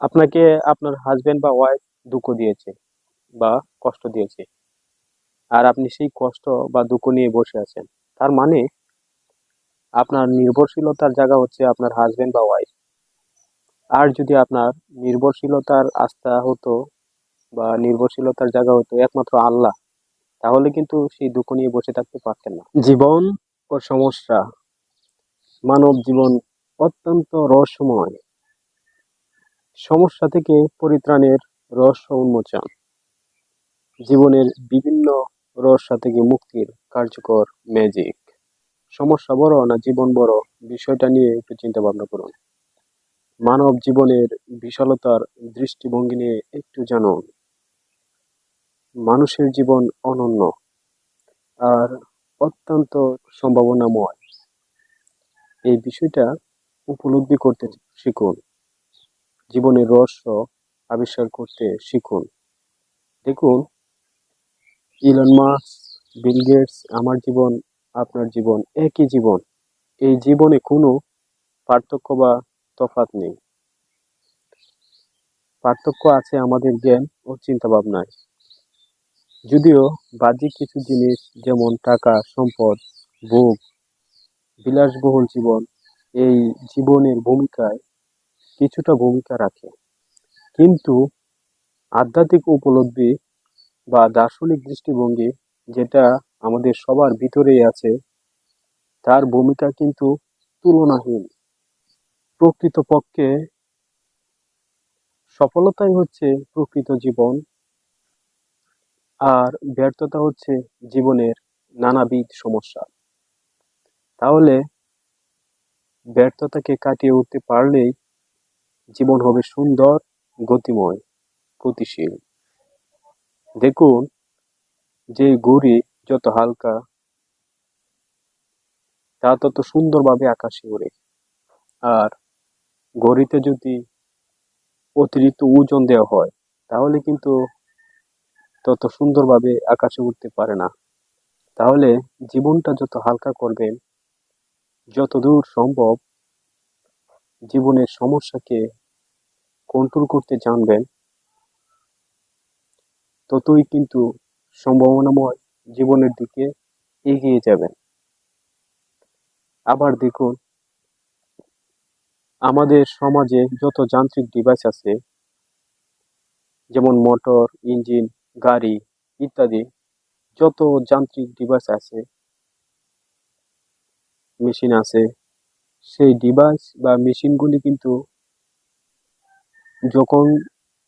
আপনাকে আপনার হাজবেন্ড বা ওয়াইফ দুঃখ দিয়েছে বা কষ্ট দিয়েছে। আর আপনি সেই কষ্ট বা দুঃখ নিয়ে বসে আছেন। তার মানে আপনার নির্ভরশীলতার জায়গা হচ্ছে আপনার হাজবেন্ড বা ওয়াইফ আর যদি আপনার নির্ভরশীলতার আস্থা হতো বা নির্ভরশীলতার জায়গা হতো একমাত্র আল্লাহ, তাহলে কিন্তু সেই দুঃখ নিয়ে বসে থাকতে পারতেন না। জীবন ও সমস্যা। মানব জীবন অত্যন্ত রহস্যময়। সমস্যা থেকে পরিত্রাণের রহস্য উন্মোচন। জীবনের বিভিন্ন রহস্য থেকে মুক্তির কার্যকর ম্যাজিক সমস্যা বড় না জীবন বড়? বিষয়টা নিয়ে একটু চিন্তা ভাবনা করুন। মানব জীবনের বিশালতার দৃষ্টিভঙ্গি নিয়ে একটু জানুন। মানুষের জীবন অনন্য আর অত্যন্ত সম্ভাবনাময়। এই বিষয়টা উপলব্ধি করতে শিখুন। জীবনের রহস্য আবিষ্কার করতে শিখুন। দেখুন ইলন মাস বিল গেটস আমার জীবন, আপনার জীবন, একই জীবন। এই জীবনে কোনো পার্থক্য বা তফাৎ নেই। পার্থক্য আছে আমাদের জ্ঞান ও চিন্তা ভাবনায় যদিও বাহ্যিক কিছু জিনিস যেমন টাকা, সম্পদ, ভোগ, বিলাসবহুল জীবন, এই জীবনের ভূমিকায় কিছুটা ভূমিকা রাখে। কিন্তু আধ্যাত্মিক উপলব্ধি বা দার্শনিক দৃষ্টিভঙ্গি যেটা আমাদের সবার ভিতরেই আছে, তার ভূমিকা কিন্তু তুলনাহীন। প্রকৃতপক্ষে সফলতাই হচ্ছে প্রকৃত জীবন, আর ব্যর্থতা হচ্ছে জীবনের নানাবিধ সমস্যা। তাহলে ব্যর্থতাকে কাটিয়ে উঠতে পারলেই জীবন হবে সুন্দর, গতিময়, গতিশীল। দেখুন যে ঘুড়ি যত হালকা, তা তত সুন্দরভাবে আকাশে ওড়ে। আর ঘড়িতে যদি অতিরিক্ত ওজন দেওয়া হয়, তাহলে কিন্তু তত সুন্দরভাবে আকাশে উঠতে পারে না। তাহলে জীবনটা যত হালকা করবেন যত দূর সম্ভব জীবনের সমস্যাকে কন্ট্রোল করতে জানবেন, ততই কিন্তু সম্ভাবনাময় জীবনের দিকে এগিয়ে যাবেন। আবার দেখুন, আমাদের সমাজে যত যান্ত্রিক ডিভাইস আছে, যেমন মোটর ইঞ্জিন গাড়ি ইত্যাদি, যত যান্ত্রিক ডিভাইস আছে মেশিন আছে সেই ডিভাইস বা মেশিনগুলি কিন্তু যখন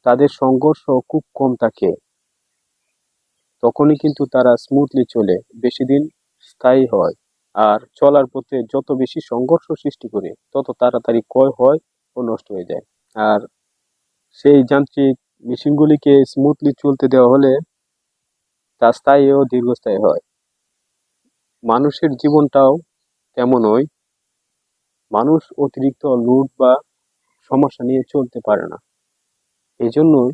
তাদের সংঘর্ষ খুব কম থাকে, তখনই কিন্তু তারা স্মুথলি চলে, বেশি দিন স্থায়ী হয়। আর চলার পথে যত বেশি সংঘর্ষ সৃষ্টি করে, তত তাড়াতাড়ি ক্ষয় হয় ও নষ্ট হয়ে যায়। আর সেই যান্ত্রিক মেশিনগুলিকে স্মুথলি চলতে দেওয়া হলে তা স্থায়ী ও দীর্ঘস্থায়ী হয়। মানুষের জীবনটাও তেমনই মানুষ অতিরিক্ত লুট বা সমস্যা নিয়ে চলতে পারে না। এই জন্যই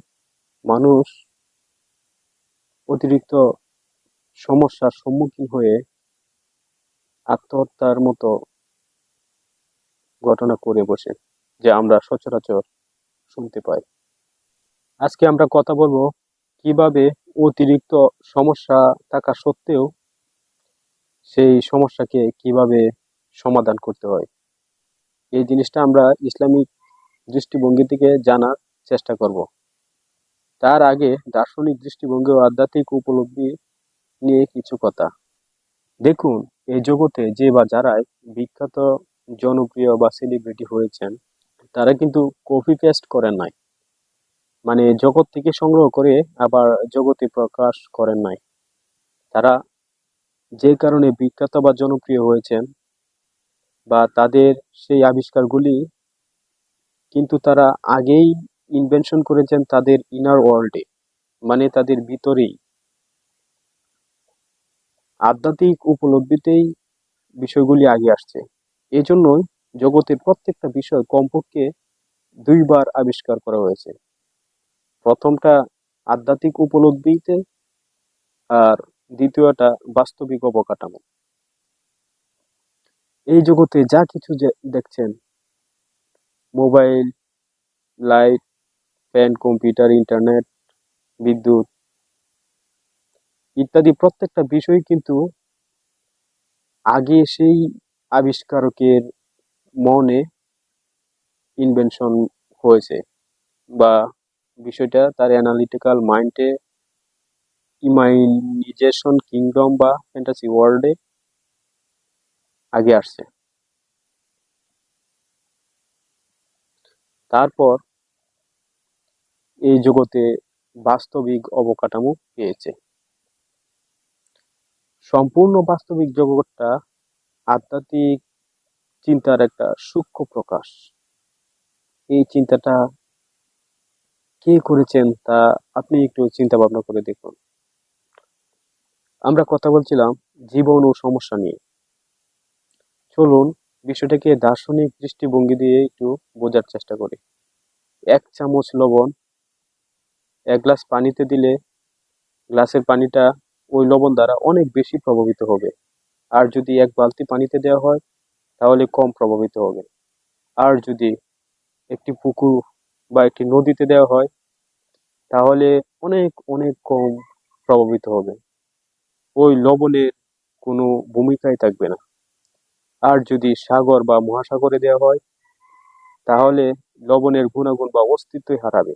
মানুষ অতিরিক্ত সমস্যার সম্মুখীন হয়ে আত্মহত্যার মতো ঘটনা করে বসে, যে আমরা সচরাচর শুনতে পাই। আজকে আমরা কথা বলব কীভাবে অতিরিক্ত সমস্যা থাকা সত্ত্বেও সেই সমস্যাকে কীভাবে সমাধান করতে হয়। এই জিনিসটা আমরা ইসলামিক দৃষ্টিভঙ্গি থেকে জানার চেষ্টা করব। তার আগে দার্শনিক দৃষ্টিভঙ্গি ও আধ্যাত্মিক উপলব্ধি নিয়ে কিছু কথা। দেখুন, এই জগতে যে বা যারাই বিখ্যাত, জনপ্রিয় বা সেলিব্রিটি হয়েছেন, তারা কিন্তু কপি পেস্ট করেন নাই। মানে জগৎ থেকে সংগ্রহ করে আবার জগতে প্রকাশ করেন নাই। তারা যে কারণে বিখ্যাত বা জনপ্রিয় হয়েছেন বা তাদের সেই আবিষ্কারগুলি, কিন্তু তারা আগেই ইনভেনশন করেছেন তাদের ইনার ওয়ার্ল্ডে মানে তাদের ভিতরেই। আধ্যাত্মিক উপলব্ধিতেই বিষয়গুলি আগে আসছে। এই জন্যই জগতের প্রত্যেকটা বিষয় কমপক্ষে দুইবার আবিষ্কার করা হয়েছে। প্রথমটা আধ্যাত্মিক উপলব্ধিতে আর দ্বিতীয়টা বাস্তবিক অবকাঠামো। এই জগতে যা কিছু দেখছেন, mobile, light, fan, computer, internet, বিদ্যুৎ ইত্যাদি প্রত্যেকটা বিষয় কিন্তু আগে সেই আবিষ্কারকের মনে ইনভেনশন হয়েছে বা বিষয়টা তার অ্যানালিটিক্যাল মাইন্ডে ইমাইনিজেশন কিংডম বা ফ্যান্টাসি ওয়ার্ল্ডে আগে আসছে। তারপর এই জগতে বাস্তবিক অবকাঠামো পেয়েছে। সম্পূর্ণ বাস্তবিক জগৎটা আধ্যাত্মিক চিন্তার একটা সূক্ষ্ম প্রকাশ। এই চিন্তাটা কে করেছেন তা আপনি একটু চিন্তা ভাবনা করে দেখুন। আমরা কথা বলছিলাম জীবন ও সমস্যা নিয়ে। চলুন বিষয়টাকে দার্শনিক দৃষ্টিভঙ্গি দিয়ে একটু বোঝার চেষ্টা করি। এক চামচ লবণ, এক গ্লাস পানিতে দিলে গ্লাসের পানিটা ওই লবণ দ্বারা অনেক বেশি প্রভাবিত হবে। আর যদি এক বালতি পানিতে দেওয়া হয়, তাহলে কম প্রভাবিত হবে। আর যদি একটি পুকুর বা একটি নদীতে দেওয়া হয়, তাহলে অনেক অনেক কম প্রভাবিত হবে। ওই লবণের কোনো ভূমিকাই থাকবে না। আর যদি সাগর বা মহাসাগরে দেওয়া হয়, তাহলে লবণের গুণাগুণ বা অস্তিত্বই হারাবে।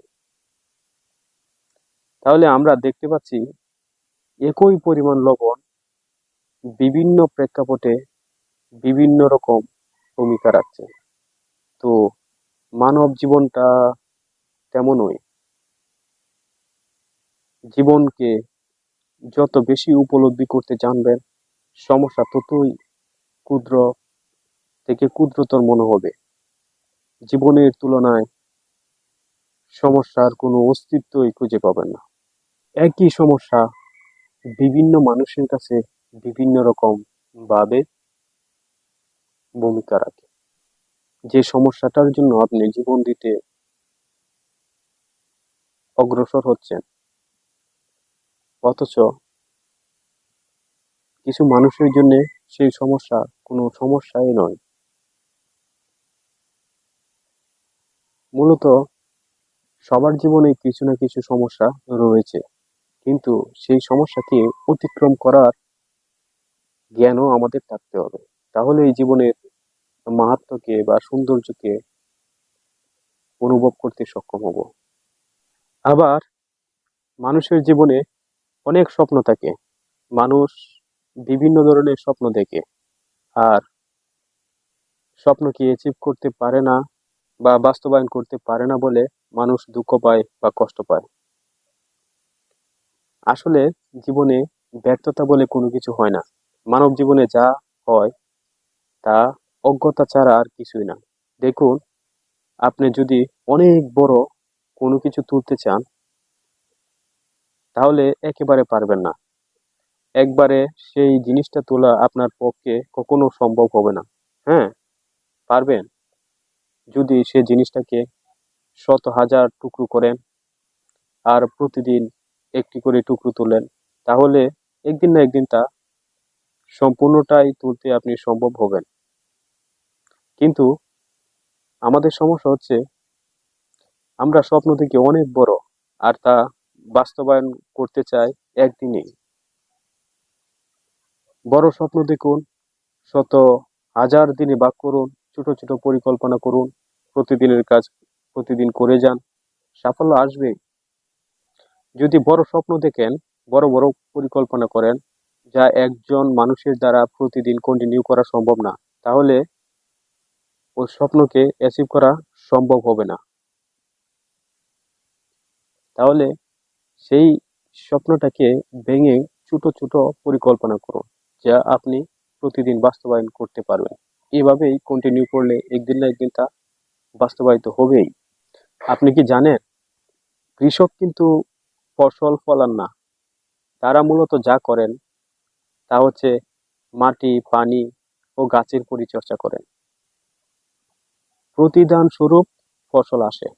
তাহলে আমরা দেখতে পাচ্ছি একই পরিমাণ লবণ বিভিন্ন প্রেক্ষাপটে বিভিন্ন রকম ভূমিকা রাখছে। তো মানব জীবনটা তেমনই। জীবনকে যত বেশি উপলব্ধি করতে জানবেন, সমস্যা ততই ক্ষুদ্র থেকে ক্ষুদ্রতর মনে হবে। জীবনের তুলনায় সমস্যার কোনো অস্তিত্বই খুঁজে পাবেন না। একই সমস্যা বিভিন্ন মানুষের কাছে বিভিন্ন রকম ভাবে ভূমিকা রাখে। যে সমস্যাটার জন্য আপনি জীবন দিতে অগ্রসর হচ্ছেন, অথচ কিছু মানুষের জন্য সেই সমস্যা কোনো সমস্যাই নয়। মূলত সবার জীবনে কিছু না কিছু সমস্যা রয়েছে। কিন্তু সেই সমস্যাকে অতিক্রম করার জ্ঞানও আমাদের থাকতে হবে। তাহলে এই জীবনের মাহাত্মকে বা সৌন্দর্যকে অনুভব করতে সক্ষম হব। আবার মানুষের জীবনে অনেক স্বপ্ন থাকে। মানুষ বিভিন্ন ধরনের স্বপ্ন দেখে। আর স্বপ্নকে অ্যাচিভ করতে পারে না বা বাস্তবায়ন করতে পারে না বলে মানুষ দুঃখ পায় বা কষ্ট পায়? আসলে জীবনে ব্যর্থতা বলে কোনো কিছু হয় না। মানব জীবনে যা হয় তা অজ্ঞতা ছাড়া আর কিছুই না। দেখুন, আপনি যদি অনেক বড় কোনো কিছু তুলতে চান, তাহলে একেবারে পারবেন না। একবারে সেই জিনিসটা তোলা আপনার পক্ষে কখনো সম্ভব হবে না। হ্যাঁ? পারবেন? যদি সে জিনিসটাকে শত হাজার টুকরো করেন আর প্রতিদিন একটি করে টুকরো তোলেন, তাহলে একদিন না একদিন তা সম্পূর্ণটাই তুলতে আপনি সম্ভব হবেন। কিন্তু আমাদের সমস্যা হচ্ছে, আমরা স্বপ্ন থেকে অনেক বড় আর তা বাস্তবায়ন করতে চাই একদিনেই। বড় স্বপ্ন দেখুন, শত হাজার দিনে বাক করুন, ছোট ছোট পরিকল্পনা করুন, প্রতিদিনের কাজ প্রতিদিন করে যান, সাফল্য আসবে যদি বড় স্বপ্ন দেখেন, বড় বড় পরিকল্পনা করেন, যা একজন মানুষের দ্বারা প্রতিদিন কন্টিনিউ করা সম্ভব না, তাহলে ওই স্বপ্নকে অ্যাচিভ করা সম্ভব হবে না। তাহলে সেই স্বপ্নটাকে ভেঙে ছোট ছোট পরিকল্পনা করুন। যা আপনি প্রতিদিন বাস্তবায়ন করতে পারবেন। এভাবেই কন্টিনিউ করলে একদিন না একদিন তা বাস্তবায়িত হবেই। আপনি কি জানেন, কৃষক কিন্তু ফসল ফলান না। তারা মূলত যা করেন, তা হচ্ছে মাটি, পানি ও গাছের পরিচর্যা করেন। প্রতিদান স্বরূপ ফসল আসে।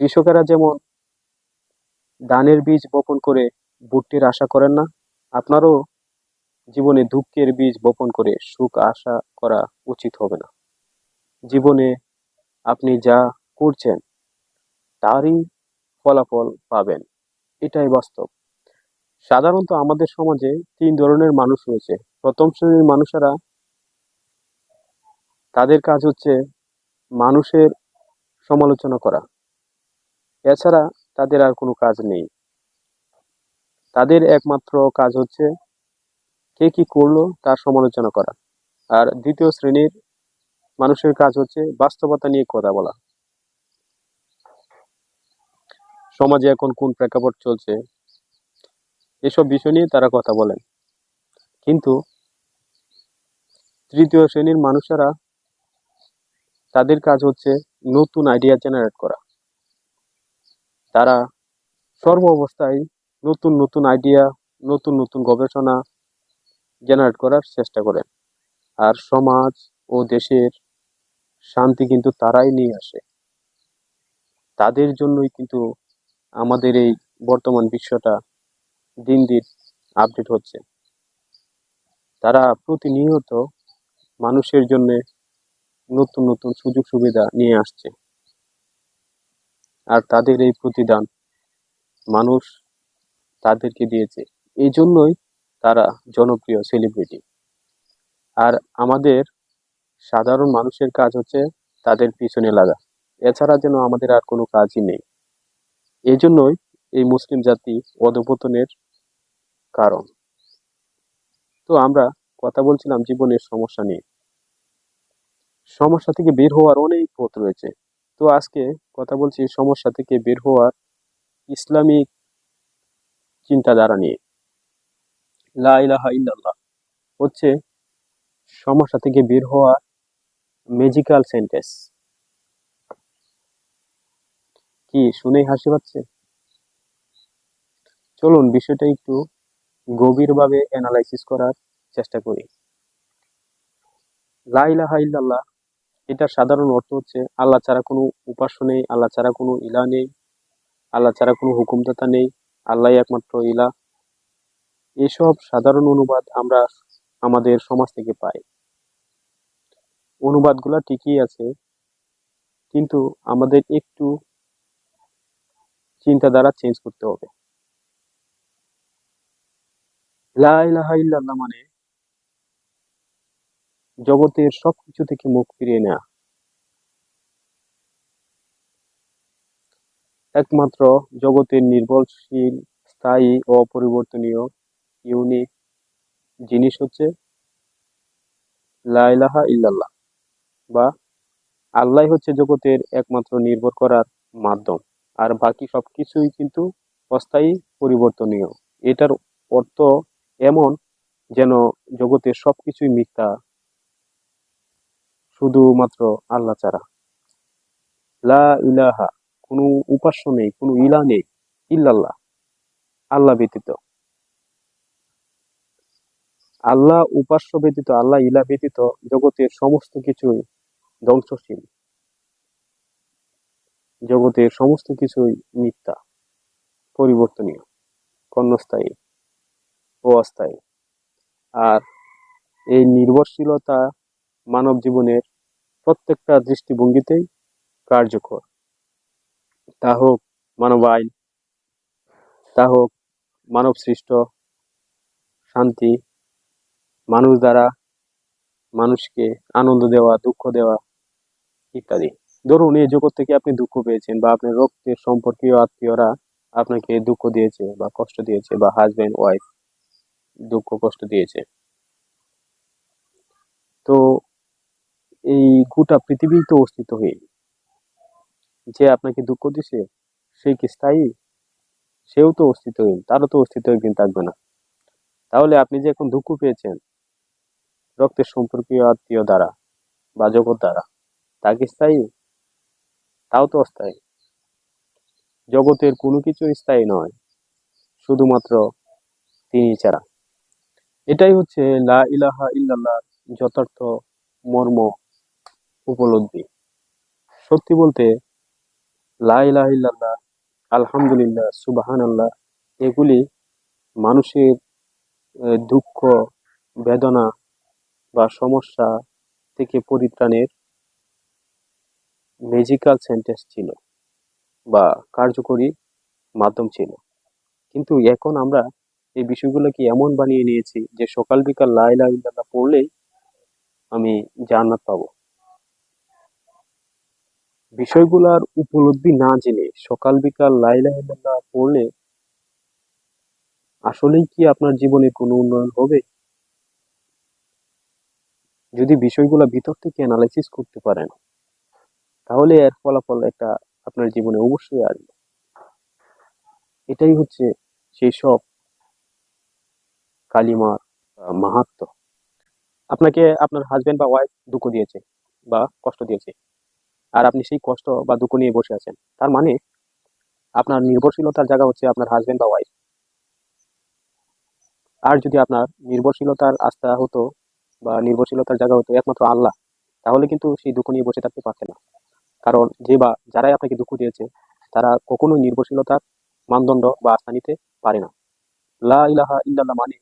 কৃষকেরা যেমন ধানের বীজ বপন করে ভুট্টির আশা করেন না আপনারও জীবনে দুঃখের বীজ বপন করে সুখ আশা করা উচিত হবে না। জীবনে আপনি যা করছেন, তারই ফলাফল পাবেন। এটাই বাস্তব। সাধারণত আমাদের সমাজে তিন ধরনের মানুষ রয়েছে। প্রথম শ্রেণির মানুষেরা তাদের কাজ হচ্ছে মানুষের সমালোচনা করা। এছাড়া তাদের আর কোনো কাজ নেই। তাদের একমাত্র কাজ হচ্ছে কে কি করল তার সমালোচনা করা। আর দ্বিতীয় শ্রেণির মানুষের কাজ হচ্ছে বাস্তবতা নিয়ে কথা বলা। সমাজে এখন কোন প্রেক্ষাপট চলছে, এসব বিষয় নিয়ে তারা কথা বলেন। কিন্তু তৃতীয় শ্রেণির মানুষেরা তাদের কাজ হচ্ছে নতুন আইডিয়া জেনারেট করা। তারা সর্ব অবস্থায় নতুন নতুন আইডিয়া নতুন নতুন গবেষণা জেনারেট করার চেষ্টা করেন। আর সমাজ ও দেশের শান্তি কিন্তু তারাই নিয়ে আসে। তাদের জন্যই কিন্তু আমাদের এই বর্তমান বিশ্বটা দিন দিন আপডেট হচ্ছে। তারা প্রতিনিয়ত মানুষের জন্য নতুন নতুন সুযোগ, সুবিধা নিয়ে আসছে। আর তাদের এই প্রতিদান মানুষ তাদেরকে দিয়েছে। এই জন্যই তারা জনপ্রিয় সেলিব্রিটি আর আমাদের সাধারণ মানুষের কাজ হচ্ছে তাদের পিছনে লাগা। এছাড়া যেন আমাদের আর কোনো কাজই নেই। এই জন্যই এই মুসলিম জাতি অধপতনের কারণ। তো আমরা কথা বলছিলাম জীবনের সমস্যা নিয়ে। সমস্যা থেকে বের হওয়ার অনেক পথ রয়েছে। তো আজকে কথা বলছি সমস্যা থেকে বের হওয়ার ইসলামিক চিন্তাধারা নিয়ে। লা ইল্লাল্লাহ হচ্ছে সমস্যা থেকে বের হওয়ার ম্যাজিক্যাল সেন্টেন্স কি, শুনেই হাসি পাচ্ছে? চলুন, বিষয়টা একটু গভীরভাবে অ্যানালাইসিস করার চেষ্টা করি। লা ইলাহা ইল্লাল্লাহ, এটার সাধারণ অর্থ হচ্ছে আল্লাহ ছাড়া কোনো উপাস্য নেই, আল্লাহ ছাড়া কোনো ইলা নেই, আল্লাহ ছাড়া কোনো হুকুমদাতা নেই আল্লাহ একমাত্র ইলা। এসব সাধারণ অনুবাদ আমরা আমাদের সমাজ থেকে পাই। অনুবাদগুলা ঠিকই আছে, কিন্তু আমাদের একটু চিন্তাধারা চেঞ্জ করতে হবে। মানে জগতের সবকিছু থেকে মুখ ফিরিয়ে নেওয়া। একমাত্র জগতের নির্ভরশীল, স্থায়ী ও অপরিবর্তনীয় ইউনিক জিনিস হচ্ছে লা ইলাহা ইল্লাল্লাহ বা আল্লাহ হচ্ছে জগতের একমাত্র নির্ভর করার মাধ্যম। আর বাকি সব কিছুই কিন্তু অস্থায়ী, পরিবর্তনীয়। এটার অর্থ এমন যেন জগতের সবকিছুই মিথ্যা, শুধুমাত্র আল্লাহ ছাড়া। লা ইলাহা কোনো উপাস্য নেই, কোনো ইলা নেই, ইল্লাল্লাহ, আল্লাহ ব্যতীত। আল্লাহ উপাস্য ব্যতীত, আল্লাহ ইলা ব্যতীত জগতের সমস্ত কিছুই ধ্বংসশীল। জগতের সমস্ত কিছুই মিথ্যা, পরিবর্তনীয় কর্ণস্থায়ী অস্থায়ী। আর এই নির্ভরশীলতা মানব জীবনের প্রত্যেকটা দৃষ্টিভঙ্গিতেই কার্যকর। তা হোক মানব আইন তা হোক মানব সৃষ্ট শান্তি, মানুষ দ্বারা মানুষকে আনন্দ দেওয়া, দুঃখ দেওয়া ইত্যাদি। ধরুন, এই জগৎ থেকে আপনি দুঃখ পেয়েছেন বা আপনার রক্তের সম্পর্কীয় আত্মীয়রা আপনাকে দুঃখ দিয়েছে বা কষ্ট দিয়েছে বা হাজব্যান্ড ওয়াইফ দুঃখ, কষ্ট দিয়েছে। তো এই গোটা পৃথিবী তো অস্তিত্বহীন। যে আপনাকে দুঃখ দিছে, সে কি স্থায়ী? সেও তো অস্তিত্বহীন, তারও তো অস্তিত্ব একদিন থাকবে না। তাহলে আপনি যে এখন দুঃখ পেয়েছেন, রক্তের সম্পর্কীয় আত্মীয় দ্বারা বা জগৎ দ্বারা, তা কি স্থায়ী? তাও তো অস্থায়ী। জগতের কোনো কিছু স্থায়ী নয়, শুধুমাত্র তিনি ছাড়া। এটাই হচ্ছে লা ইলাহা ইল্লাল্লাহ যথার্থ মর্ম উপলব্ধি। সত্যি বলতে লা ইলাহা ইল্লাল্লাহ, আলহামদুলিল্লাহ সুবাহান আল্লাহ এগুলি মানুষের দুঃখ, বেদনা বা সমস্যা থেকে পরিত্রাণের ম্যাজিক্যাল সেন্টেন্স ছিল বা কার্যকরী মাধ্যম ছিল। কিন্তু এখন আমরা এই বিষয়গুলোকে এমন বানিয়ে নিয়েছি যে সকাল বিকাল লা ইলাহা ইল্লাল্লাহ পড়লেই আমি জান্নাত পাবো। বিষয়গুলার উপলব্ধি না জেনে সকাল বিকাল লা ইলাহা ইল্লাল্লাহ পড়লে আসলেই কি আপনার জীবনে কোনো উন্নয়ন হবে? যদি বিষয়গুলো ভিতর থেকে অ্যানালাইসিস করতে পারেন তাহলে এর ফলাফল একটা আপনার জীবনে অবশ্যই আসবে। এটাই হচ্ছে সেই সব কালিমার আহ, মাহাত্ম্য। আপনাকে আপনার হাজবেন্ড বা ওয়াইফ দুঃখ দিয়েছে বা কষ্ট দিয়েছে। আর আপনি সেই কষ্ট বা দুঃখ নিয়ে বসে আছেন। তার মানে আপনার নির্ভরশীলতার জায়গা হচ্ছে আপনার হাজবেন্ড বা ওয়াইফ আর যদি আপনার নির্ভরশীলতার আস্থা হতো বা নির্ভরশীলতার জায়গা হতো একমাত্র আল্লাহ, তাহলে কিন্তু সেই দুঃখ নিয়ে বসে থাকতে পারতেন না। কারণ যে বা, যারাই আপনাকে দুঃখ দিয়েছে, তারা কখনোই নির্ভরশীলতার মানদণ্ড বা আস্থা নিতে পারে না। লা ইলাহা ইল্লাল্লাহ মানে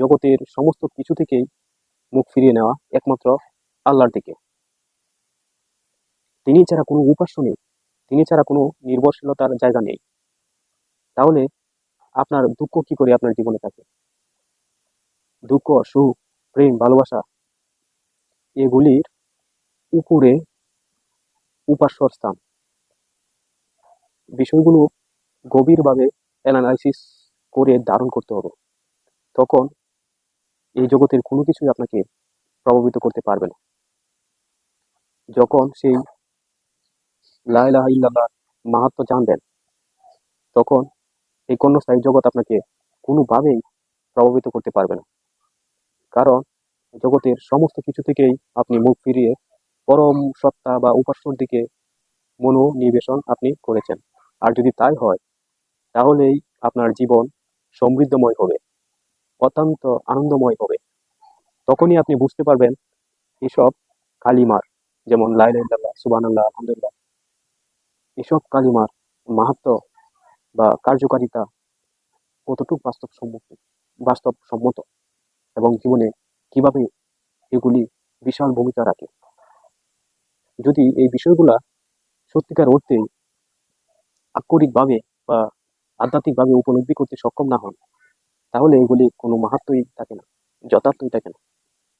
জগতের সমস্ত কিছু থেকেই মুখ ফিরিয়ে নেওয়া একমাত্র আল্লাহর দিকে। তিনি ছাড়া কোনো উপাস্য নেই। তিনি ছাড়া কোনো নির্ভরশীলতার জায়গা নেই। তাহলে আপনার দুঃখ কি করে আপনার জীবনে থাকে? দুঃখ, সুখ, প্রেম, ভালোবাসা, এগুলির উপরে উপাস্যর স্থান। বিষয়গুলো গভীরভাবে অ্যানালাইসিস করে ধারণ করতে হবে। তখন এই জগতের কোনো কিছুই আপনাকে প্রভাবিত করতে পারবে না। যখন সেই লা ইলাহা ইল্লাল্লাহ মাহাত্ম জানবেন তখন এই কর্ণস্থায়ী জগৎ আপনাকে কোনোভাবেই প্রভাবিত করতে পারবে না। কারণ জগতের সমস্ত কিছু থেকেই আপনি মুখ ফিরিয়ে পরম সত্তা বা উপাস্যর দিকে মনোনিবেশন আপনি করেছেন। আর যদি তাই হয়, তাহলেই আপনার জীবন সমৃদ্ধময় হবে, অত্যন্ত আনন্দময় হবে। তখনই আপনি বুঝতে পারবেন এসব কালিমার, যেমন লাইলাহ সুবান আল্লাহ আলহামদুলিল্লাহ এসব কালিমার মাহাত্ম বা কার্যকারিতা কতটুকু বাস্তবসম্মত বাস্তবসম্মত এবং জীবনে কীভাবে এগুলি বিশাল ভূমিকা রাখে? যদি এই বিষয়গুলা সত্যিকার অর্থে আক্ষরিকভাবে বা আধ্যাত্মিকভাবে উপলব্ধি করতে সক্ষম না হন, তাহলে এগুলি কোনো মাহাত্মই থাকে না, যথার্থই থাকে না।